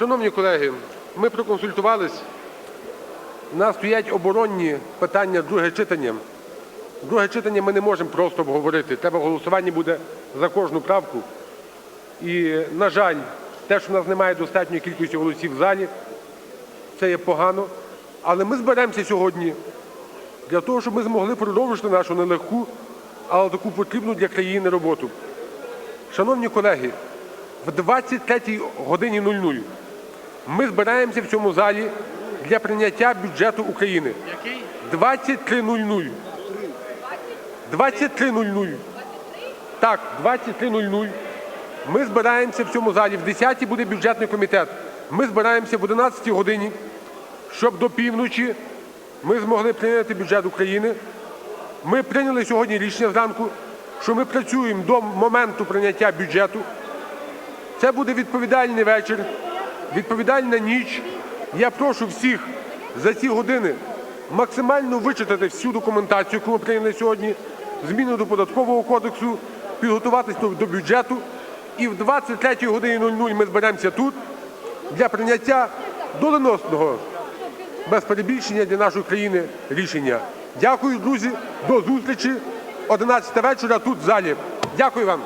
Шановні колеги, ми проконсультувались. У нас стоять оборонні питання, друге читання. Друге читання ми не можемо просто обговорити. Треба голосування буде за кожну правку. І, на жаль, те, що в нас немає достатньої кількості голосів в залі, це є погано. Але ми зберемося сьогодні для того, щоб ми змогли продовжити нашу нелегку, але таку потрібну для країни роботу. Шановні колеги, в 23 годині 00 ми збираємося в цьому залі для прийняття бюджету України. Який? 23.00. 23.00. Так, 23.00. Ми збираємося в цьому залі. В 10-й буде бюджетний комітет. Ми збираємося в 11 годині, щоб до півночі ми змогли прийняти бюджет України. Ми прийняли сьогодні рішення зранку, що ми працюємо до моменту прийняття бюджету. Це буде відповідальний вечір, відповідальна ніч. Я прошу всіх за ці години максимально вичитати всю документацію, яку ми прийняли сьогодні, зміни до податкового кодексу, підготуватись до, бюджету. І в 23 годині 00 ми зберемося тут для прийняття доленосного без перебільшення для нашої країни рішення. Дякую, друзі. До зустрічі 11 вечора тут в залі. Дякую вам.